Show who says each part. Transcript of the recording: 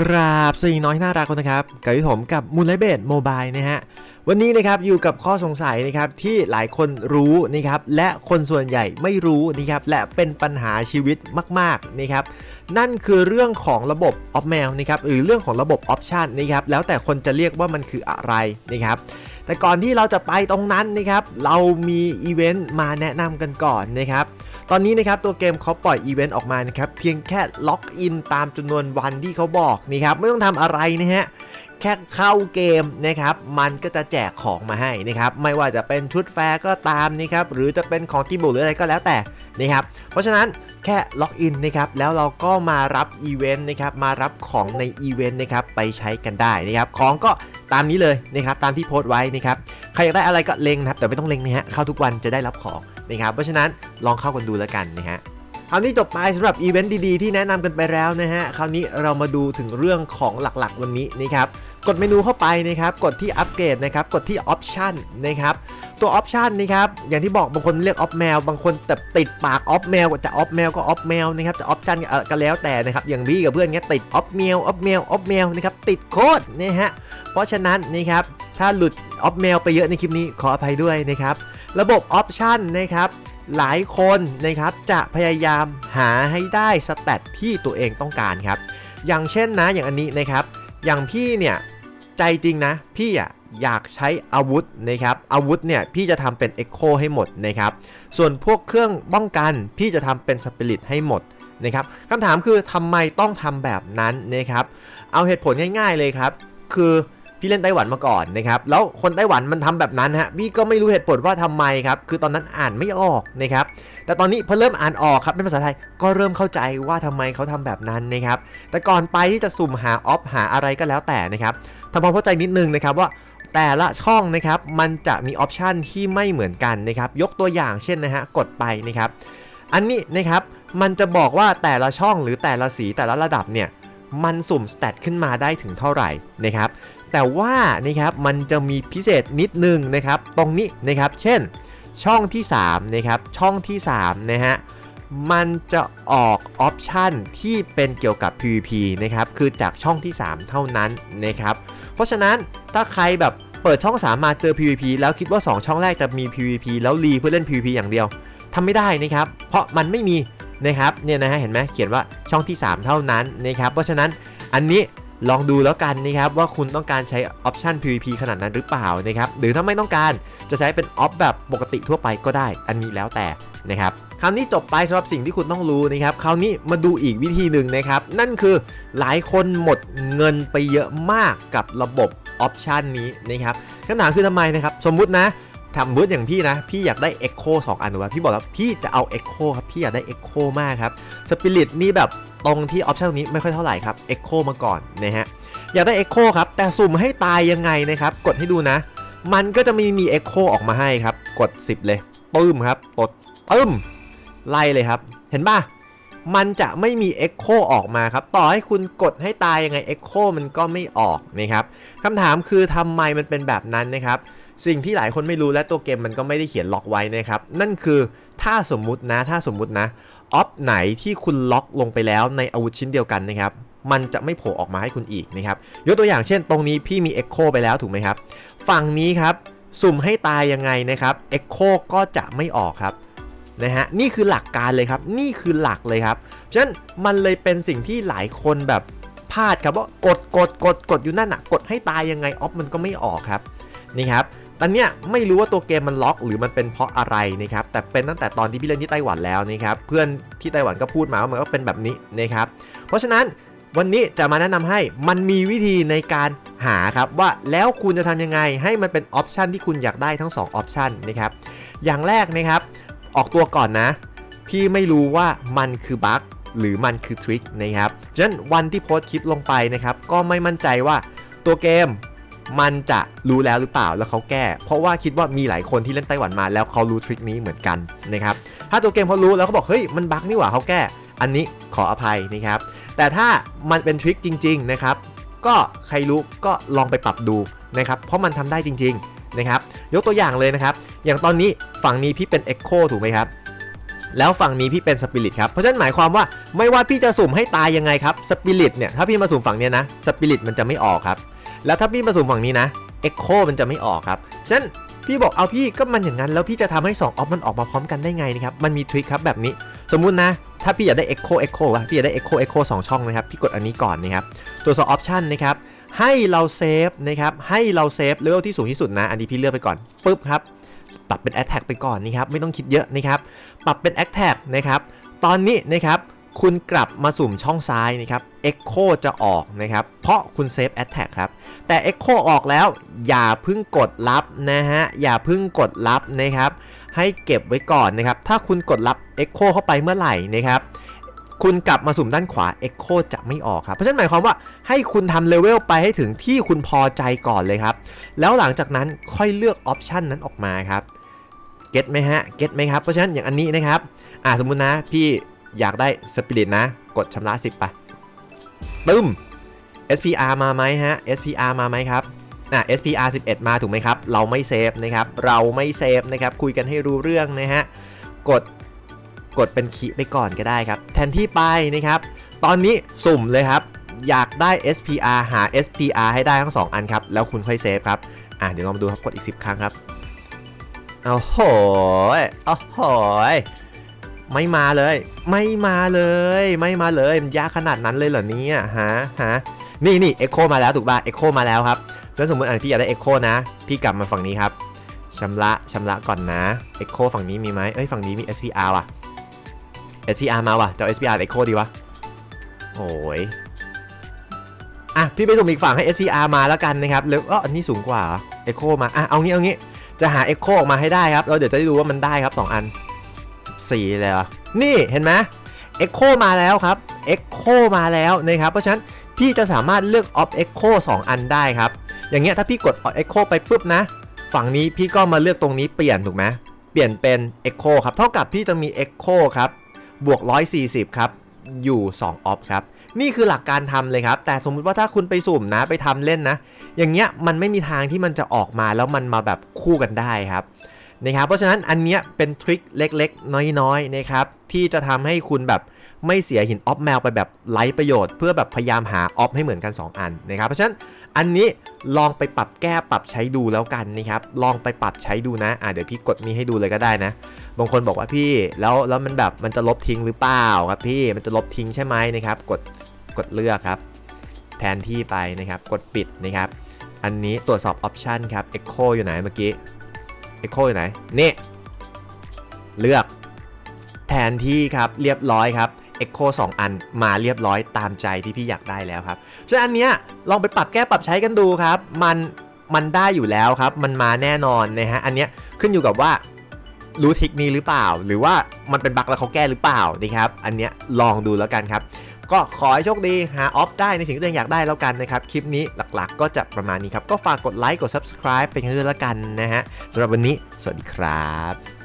Speaker 1: กราบสวัสดีน้อยน่ารักคนนะครับกับที่ผมกับมูลไลเบดโมบายนะฮะวันนี้นะครับอยู่กับข้อสงสัยนะครับที่หลายคนรู้นะครับและคนส่วนใหญ่ไม่รู้นะครับและเป็นปัญหาชีวิตมากๆนะครับนั่นคือเรื่องของระบบออฟแมวนะครับหรือเรื่องของระบบออปชันนะครับแล้วแต่คนจะเรียกว่ามันคืออะไรนะครับแต่ก่อนที่เราจะไปตรงนั้นนะครับเรามีอีเวนต์มาแนะนำกันก่อนนะครับ ตอนนี้นะครับตัวเกมเขาปล่อยอีเวนต์ออกมานะครับเพียงแค่ล็อกอินตามจำนวนวันที่เขาบอกนี่ครับไม่ต้องทำอะไรนะฮะแค่เข้าเกมนะครับมันก็จะแจกของมาให้นะครับไม่ว่าจะเป็นชุดแฟร์ก็ตามนะครับหรือจะเป็นของที่บุหรืออะไรก็แล้วแต่นะครับเพราะฉะนั้นแค่ล็อกอินนะครับแล้วเราก็มารับอีเวนต์นะครับมารับของในอีเวนต์นะครับไปใช้กันได้นะครับของก็ตามนี้เลยนะครับตามที่โพสต์ไว้นะครับใครอยากได้อะไรก็เล็งนะครับแต่ไม่ต้องเล็งนะฮะเข้าทุกวันจะได้รับของ นะครับ เพราะฉะนั้นลองเข้ากันดูแล้วกันนะฮะคราวนี้จบไปสำหรับอีเวนต์ดีๆที่แนะนำกันไปแล้วนะฮะคราวนี้เรามาดูถึงเรื่องของหลักๆวันนี้นะครับกดเมนูเข้าไปนะครับ กดที่อัปเกรดนะครับ กดที่ออปชันนะครับ ตัวออปชันนะครับ อย่างที่บอกบางคนเรียกออฟแมว บางคนแต่ติดปากออฟแมวจะออฟแมวก็ออฟแมวนะครับ จะออปชันก็แล้วแต่นะครับ อย่างบี้กับเพื่อนเงี้ยติดออฟแมวออฟแมวออฟแมวนะครับ ติดโคตรนะฮะ เพราะฉะนั้นนะครับ ถ้าหลุดออฟแมวไปเยอะในคลิปนี้ขออภัยด้วยนะครับ ระบบออปชันนะครับหลายคนนะครับจะพยายามหาให้ได้สเตตที่ตัวเองต้องการครับ อย่างเช่นนะอย่างอันนี้นะครับ อย่างพี่เนี่ยใจจริงนะ พี่อะอยากใช้อาวุธนะครับอาวุธเนี่ยพี่จะทำเป็น Echo ให้หมดนะครับ ส่วนพวกเครื่องป้องกัน พี่จะทำเป็นสปิริตให้หมดนะครับคำถามคือทำไมต้องทำแบบนั้นนะครับ เอาเหตุผลง่ายๆเลยครับ คือ พี่เล่นไต้หวันมาก่อนนะครับแล้วคนไต้หวันมันทำแบบนั้นฮะพี่ก็ไม่รู้เหตุผลว่าทำไมครับคือตอนนั้นอ่านไม่ออกนะครับแต่ตอนนี้พอเริ่มอ่านออกครับเป็นภาษาไทยก็เริ่มเข้าใจว่าทำไมเขาทำแบบนั้นนะครับแต่ก่อนไปที่จะสุ่มหาออฟหาอะไรก็แล้วแต่นะครับทำความเข้าใจนิดนึงนะครับว่าแต่ละช่องนะครับมันจะมีออปชันที่ไม่เหมือนกันนะครับยกตัวอย่างเช่นนะฮะกดไปนะครับอันนี้นะครับมันจะบอกว่าแต่ละช่องหรือแต่ละสีแต่ละระดับเนี่ยมันสุ่มสเตตขึ้นมาได้ถึงเท่าไหร่นะครับ แต่ว่านะครับมันจะมีพิเศษนิดนึงนะครับตรงนี้นะครับเช่น ช่องที่3นะครับช่องที่3นะฮะมันจะออกออปชันที่เป็นเกี่ยวกับ PVP นะครับคือจากช่องที่ 3 เท่านั้นนะครับเพราะฉะนั้นถ้าใครแบบเปิดช่อง 3 มาเจอ PVP แล้วคิดว่า 2 ช่องแรกจะมี PVP แล้วรีเพื่อเล่น PVP อย่างเดียวทำไม่ได้นะครับเพราะมันไม่มีนะครับเนี่ยนะฮะเห็นไหมเขียนว่าช่องที่ 3 เท่านั้นนะครับเพราะฉะนั้นอันนี้ ลองดูแล้วกันนะครับว่าคุณต้องการใช้ออปชัน PVP ขนาดนั้นหรือเปล่านะครับหรือถ้าไม่ต้องการจะใช้เป็นออฟแบบปกติทั่วไปก็ได้ อันนี้แล้วแต่นะครับคราวนี้จบไปสำหรับสิ่งที่คุณต้องรู้นะครับคราวนี้มาดูอีกวิธีหนึ่งนะครับ นั่นคือหลายคนหมดเงินไปเยอะมากกับระบบออปชันนี้นะครับคำถามคือทำไมนะครับ สมมุตินะ ทำมุติอย่างพี่นะ พี่อยากได้ Echo 2 อันว่าพี่บอกแล้วพี่จะเอา Echo ครับ พี่อยากได้ Echo มากครับสปิริตนี่แบบตรงที่ออปชั่นตรงนี้ไม่ค่อยเท่าไหร่ครับ Echo มาก่อนนะฮะอยากได้ Echo ครับ แต่สุ่มให้ตายยังไงนะครับ กดให้ดูนะ มันก็จะมีมี Echo ออกมาให้ครับ กด 10 เลยปึ้มครับกดปึ้มไล่เลยครับ เห็นป่ะมันจะไม่มี Echo ออกมาครับ ต่อให้คุณกดให้ตายยังไง Echo มันก็ไม่ออกนะครับคำถามคือทำไมมันเป็นแบบนั้นนะครับ สิ่งที่หลายคนไม่รู้และตัวเกมมันก็ไม่ได้เขียนล็อกไว้นะครับ นั่นคือถ้าสมมุตินะถ้าสมมุตินะออฟไหนที่คุณล็อกลงไปแล้วในอาวุธชิ้นเดียวกันนะครับมันจะไม่โผล่ออกมาให้คุณอีกนะครับยกตัวอย่างเช่น ตรงนี้พี่มี Echo ไปแล้วถูกไหมครับ ฝั่งนี้ครับสุ่มให้ตายยังไงนะครับ Echo ก็จะไม่ออกครับนะฮะนี่คือหลักการเลยครับ นี่คือหลักเลยครับฉะนั้นมันเลยเป็นสิ่งที่หลายคนแบบพลาดครับว่ากดกดกดกดอยู่นั่นอะกดให้ตายยังไงออฟมันก็ไม่ออกครับนี่ครับ ตอนเนี้ยไม่รู้ว่าตัวเกมมันล็อก หรือมันเป็นเพราะอะไรนะครับ แต่เป็นตั้งแต่ตอนที่พี่เล่นที่ไต้หวันแล้วนะครับ เพื่อนที่ไต้หวันก็พูดมาว่ามันก็เป็นแบบนี้นะครับ เพราะฉะนั้นวันนี้จะมาแนะนำให้มันมีวิธีในการหาครับว่าแล้วคุณจะทำยังไงให้มันเป็นออปชันที่คุณอยากได้ทั้ง2ออปชันนะครับ อย่างแรกนะครับ ออกตัวก่อนนะ พี่ไม่รู้ว่ามันคือบั๊กหรือมันคือทริคนะครับฉะนั้นวันที่โพสต์คลิปลงไปนะครับ ก็ไม่มั่นใจว่าตัวเกม มันจะรู้แล้วหรือเปล่าแล้วเขาแก้ เพราะว่าคิดว่ามีหลายคนที่เล่นไต้หวันมา แล้วเขารู้ทริคนี้เหมือนกันนะครับถ้าตัวเกมเขารู้แล้วเขาบอกเฮ้ยมันบั๊กนี่หว่าเขาแก้ อันนี้ขออภัยนะครับแต่ถ้ามันเป็นทริคจริงๆนะครับก็ใครรู้ก็ลองไปปรับดูนะครับเพราะมันทำได้จริงๆนะครับยกตัวอย่างเลยนะครับอย่างตอนนี้ฝั่งนี้พี่เป็น Echo ถูกไหมครับแล้วฝั่งนี้พี่เป็นสปิริตครับ เพราะฉะนั้นหมายความว่าไม่ว่าพี่จะสุ่มให้ตายยังไงครับสปิริตเนี่ยถ้าพี่มาสุ่มฝั่งเนี้ยนะสปิริตมันจะไม่ออกครับ แล้วถ้าพี่มาสุ่มฝั่งนี้นะเอ็กโคมันจะไม่ออกครับฉะนั้นพี่บอกเอาพี่ก็มันอย่างนั้นแล้วพี่จะทำให้2ออฟมันออกมาพร้อมกันได้ไงนะครับมันมีทริคครับแบบนี้ สมมุตินะ ถ้าพี่อยากได้ Echo Echo วะพี่อยากได้ Echo Echo สองช่องนะครับพี่กดอันนี้ก่อนนะครับตัวสองออปชันนะครับให้เราเซฟนะครับให้เราเซฟเลเวลที่สูงที่สุดนะ อันนี้พี่เลือกไปก่อนปึ๊บครับปรับเป็น Attack ไปก่อนนะครับไม่ต้องคิดเยอะนะครับปรับเป็น Attack นะครับตอนนี้นะครับ คุณกลับมาสุ่มช่องซ้ายนะครับ Echo จะออกนะครับ เพราะคุณเซฟ Attack ครับ แต่ Echo ออกแล้วอย่าพิ่งกดรับนะฮะ อย่าพิ่งกดรับนะครับ ให้เก็บไว้ก่อนนะครับ ถ้าคุณกดรับ Echo เข้าไปเมื่อไหร่นะครับ คุณกลับมาสุ่มด้านขวา Echo จะไม่ออกครับ เพราะฉะนั้นหมายความว่าให้คุณทำเลเวลไปให้ถึงที่คุณพอใจก่อนเลยครับ แล้วหลังจากนั้นค่อยเลือกออปชันนั้นออกมาครับ เก็ตไหมฮะ เก็ตไหมครับ เพราะฉะนั้นอย่างอันนี้นะครับ อ่าสมมุตินะพี่ อยากได้สปิริตนะ กดชำระ 10ไปตึ้ม SPR มาไหมฮะ SPR มาไหมครับอะ SPR 11 มาถูกไหมครับ เราไม่เซฟนะครับ เราไม่เซฟนะครับ คุยกันให้รู้เรื่องนะฮะ กด กดเป็นคีไปก่อนก็ได้ครับ แทนที่ไปนะครับ ตอนนี้สุ่มเลยครับ อยากได้ SPR หา SPR ให้ได้ทั้ง 2 อันครับ แล้วคุณค่อยเซฟครับ อะเดี๋ยวลองมาดูครับ กดอีก 10 ครั้งครับ โอ้โหยโอ้โหย ไม่มาเลย ไม่มาเลย ไม่มาเลยมันยากขนาดนั้นเลยเหรอเนี่ยฮะฮะนี่นี่เอ็กโคมาแล้วถูกป่ะเอ็กโคมาแล้วครับแล้วสมมติอันพี่อยากได้ Echo นะ พี่กลับมาฝั่งนี้ครับชำระชำระก่อนนะ Echo ฝั่งนี้มีไหมเอ้ยฝั่งนี้มี SPR ว่ะ SPR มาว่ะจะเอา SPR หรือ Echo ดีวะโอ้ยอะพี่ไปสุ่มอีกฝั่งให้ SPR มาแล้วกันนะครับแล้วเอออันนี้สูงกว่าเอ Echo มาอะเอางี้เอางี้จะหา Echo ออกมาให้ได้ครับเราเดี๋ยวจะได้ดูว่ามันได้ครับ 2 อัน 14 เลยเหรอ นี่เห็นไหม Echo มาแล้วครับ Echo มาแล้วนะครับ เพราะฉะนั้นพี่จะสามารถเลือก Off Echo 2 อันได้ครับ อย่างเงี้ยถ้าพี่กด Echo ไปปุ๊บนะ ฝั่งนี้พี่ก็มาเลือกตรงนี้เปลี่ยนถูกไหม เปลี่ยนเป็น Echo ครับ เท่ากับพี่จะมี Echo ครับ บวก 140 ครับ อยู่ 2 off ครับ นี่คือหลักการทำเลยครับ แต่สมมุติว่าถ้าคุณไปสุ่มนะ ไปทำเล่นนะ อย่างเงี้ยมันไม่มีทางที่มันจะออกมาแล้วมันมาแบบคู่กันได้ครับ นะครับ เพราะฉะนั้นอันเนี้ยเป็นทริคเล็กๆ น้อยๆนะครับที่จะทำให้คุณแบบไม่เสียหินออฟแมวไปแบบไร้ประโยชน์เพื่อแบบพยายามหาออฟให้เหมือนกัน 2 อันนะครับเพราะฉะนั้นอันนี้ลองไปปรับแก้ปรับใช้ดูแล้วกันนะครับลองไปปรับใช้ดูนะอ่าเดี๋ยวพี่กดนี้ให้ดูเลยก็ได้นะ บางคนบอกว่าพี่แล้วแล้วมันแบบมันจะลบทิ้งหรือเปล่าครับพี่มันจะลบทิ้งใช่ไหมนะครับกดกดเลือกครับ แทนที่ไปนะครับกดปิดนะครับ อันนี้ตรวจสอบออปชันครับ Echo อยู่ไหนเมื่อกี้ Echo อยู่ไหน นี่ เลือกแทนที่ครับเรียบร้อยครับ Echo 2 อันมาเรียบร้อยตามใจที่พี่อยากได้แล้วครับฉะนั้นอันเนี้ยลองไปปรับแก้ปรับใช้กันดูครับ มันมันได้อยู่แล้วครับ มันมาแน่นอนนะฮะอันเนี้ยขึ้นอยู่กับว่ารู้ทิกนี้หรือเปล่า หรือว่ามันเป็นบั๊กแล้วเขาแก้หรือเปล่านะครับ อันเนี้ยลองดูแล้วกันครับ ก็ขอให้โชคดีหาออฟได้ในสิ่งที่ตัวเองอยากได้แล้วกันนะครับ คลิปนี้หลักๆ ก็จะประมาณนี้ครับ ก็ฝากกดไลค์กด subscribe เป็นกันด้วยแล้วกันนะฮะสำหรับวันนี้ สวัสดีครับ